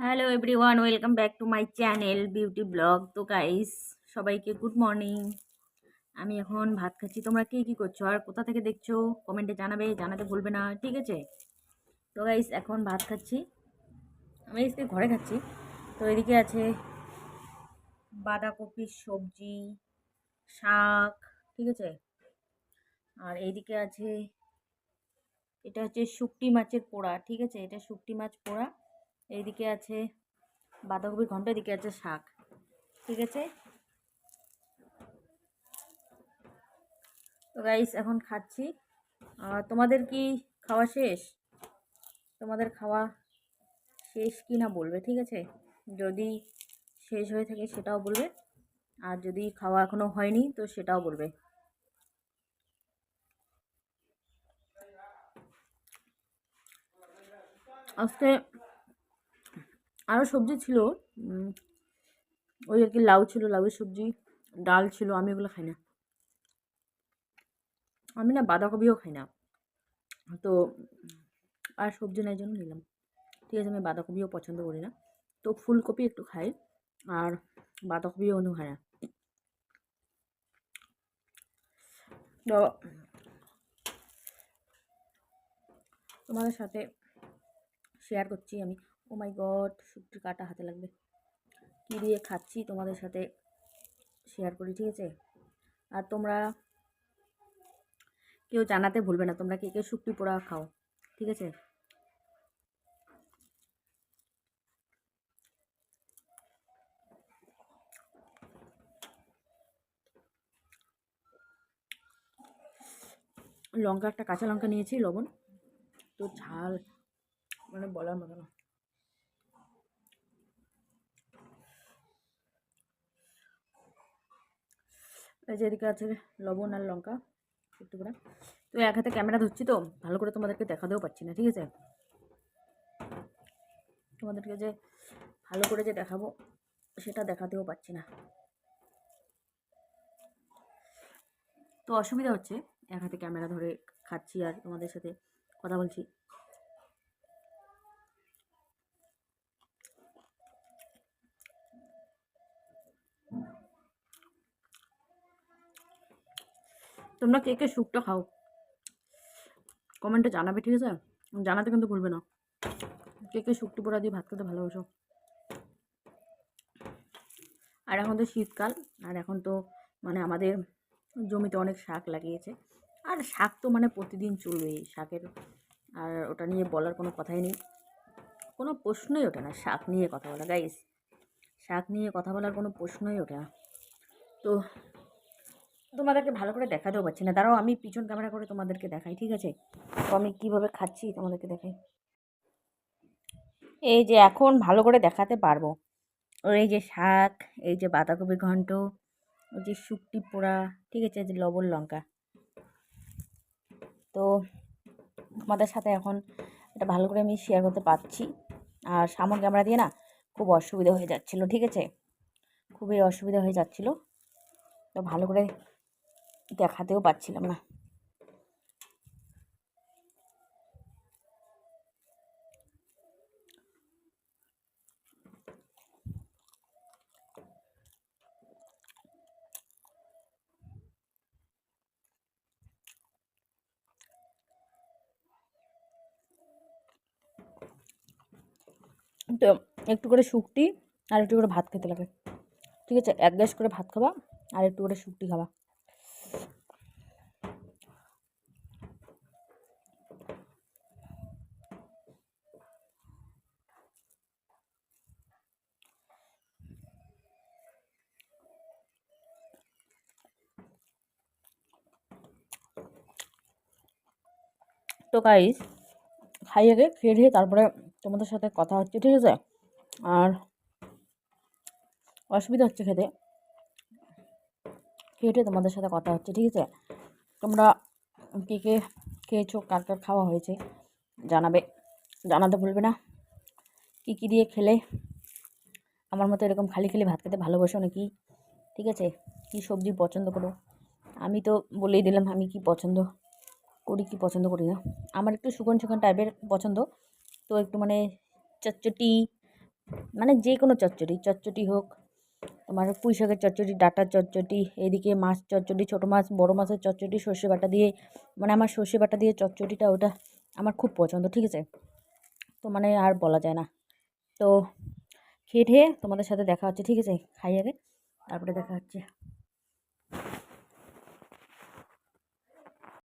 Hello everyone welcome back to my channel beauty blog তো guys সবাইকে good morning আমি এখন ভাত খাচ্ছি। তোমরা কে কী করছ? আর কোথা থেকে দেখছ? কমেন্টে জানাবে, জানাতে ভুলবে না, ঠিক আছে? তো গাইস এখন ভাত খাচ্ছি। আমি আজকে ঘরে খাচ্ছি। তো এদিকে আছে বাঁধাকপির সবজি, শাক, ঠিক আছে? আর এইদিকে আছে, এটা হচ্ছে শুকটি মাছের পোড়া, ঠিক আছে? এটা শুকটি মাছ পোড়া। এইদিকে আছে বাঁধাকপির ঘণ্টা, এদিকে আছে শাক। ঠিক আছে? তো গাইস এখন খাচ্ছি। তোমাদের কি খাওয়া শেষ? তোমাদের খাওয়া শেষ কি না বলবে, ঠিক আছে? যদি শেষ হয়ে থাকে সেটাও বলবে, আর যদি খাওয়া এখনও হয়নি তো সেটাও বলবে। আজকে আরও সবজি ছিল ওই আর কি লাউ ছিল, লাউয়ের সবজি, ডাল ছিল, আমি ওগুলো খাই না। আমি না বাঁধাকপিও খাই না। তো আর সবজি নাই জন্য নিলাম। ঠিক আছে, আমি বাঁধাকপিও পছন্দ করি না। তো ফুলকপি একটু খাই, আর বাঁধাকপিও অন্য খাই না। তো তোমাদের সাথে শেয়ার করছি আমি। ও মাই গড শুক্তি কাটা হাতে লাগবে। কী দিয়ে খাচ্ছি তোমাদের সাথে শেয়ার করি, ঠিক আছে? আর তোমরা কেউ জানাতে ভুলবে না, তোমরা কে কে শুক্তি পোড়া খাও, ঠিক আছে? লঙ্কা, একটা কাঁচা লঙ্কা নিয়েছি, লবণ। তো ঝাল মানে বলার মতো না। এই যে এদিকে আছে লবণ আর লঙ্কা, একটু করে। তো এক হাতে ক্যামেরা ধরছি তো, ভালো করে তোমাদেরকে দেখাতেও পাচ্ছি না, ঠিক আছে? তোমাদেরকে যে ভালো করে যে দেখাবো, সেটা দেখাতেও পাচ্ছি না। তো অসুবিধা হচ্ছে, এক হাতে ক্যামেরা ধরে খাচ্ছি আর তোমাদের সাথে কথা বলছি। তোমরা কে কে স্যুপটা খাও? কমেন্টে জানাবে, ঠিক আছে? জানাতে কিন্তু ভুলবে না। কে কে শুক্তি পোড়া দিয়ে ভাত খেতে ভালোবাসো? আর এখন তো শীতকাল, আর এখন তো মানে আমাদের জমিতে অনেক শাক লাগিয়েছে। আর শাক তো মানে প্রতিদিন চলবেই, শাকের। আর ওটা নিয়ে বলার কোনো কথাই নেই। কোনো প্রশ্নই ওঠে না, শাক নিয়ে কথা বলা। গাইস শাক নিয়ে কথা বলার কোনো প্রশ্নই ওঠে না। তো তোমাদেরকে ভালো করে দেখাতেও পারছি না। দাঁড়াও, আমি পিছন ক্যামেরা করে তোমাদেরকে দেখাই, ঠিক আছে? তো আমি কীভাবে খাচ্ছি তোমাদেরকে দেখাই। এই যে এখন ভালো করে দেখাতে পারব। এই যে শাক, এই যে বাঁধাকপি ঘন্ট, ওই যে শুকটি পোড়া, ঠিক আছে? যে লবণ লঙ্কা। তো তোমাদের সাথে এখন এটা ভালো করে আমি শেয়ার করতে পারছি। আর সামন ক্যামেরা দিয়ে না খুব অসুবিধা হয়ে যাচ্ছিল, ঠিক আছে? খুবই অসুবিধা হয়ে যাচ্ছিল। তো ভালো করে দেখাতেও পাচ্ছিলাম না। তো একটু করে শুকটি আর একটু করে ভাত খেতে লাগে। ঠিক আছে, এক গ্যাস করে ভাত খাবা আর একটু করে শুকটি খাবা। তো গাইস খাই আগে খেয়ে দিয়ে তারপরে তোমাদের সাথে কথা হচ্ছে, ঠিক আছে? আর অসুবিধা হচ্ছে খেতে। খেয়ে তোমাদের সাথে কথা হচ্ছে, ঠিক আছে? তোমরা কে কে খেয়েছো, কার কার খাওয়া হয়েছে, জানাবে, জানাতে ভুলবে না। কী কী দিয়ে খেলে? আমার মতো এরকম খালি খালি ভাত খেতে ভালোবাসো নাকি? ঠিক আছে? কী সবজি পছন্দ করো? আমি তো বলেই দিলাম আমি কি পছন্দ। করি কি পছন্দ করি না। আমার একটু শুকন শুকন টাইপের পছন্দ। তো একটু মানে চটচটি মানে যে কোনো চচ্চড়ি চচ্চটি হোক, তোমার পুঁই শাকের চচ্চড়ি, ডাঁটার চচ্চড়ি, এদিকে মাছ চচ্চটি ছোটো মাছ, বড়ো মাছের চচ্চটি সর্ষে বাটা দিয়ে মানে আমার সর্ষে বাটা দিয়ে চচ্চটিটা ওটা আমার খুব পছন্দ, ঠিক আছে? তো মানে আর বলা যায় না। তো খেয়ে ঠেয়ে তোমাদের সাথে দেখা হচ্ছে, ঠিক আছে? খাই আগে, তারপরে দেখা হচ্ছে।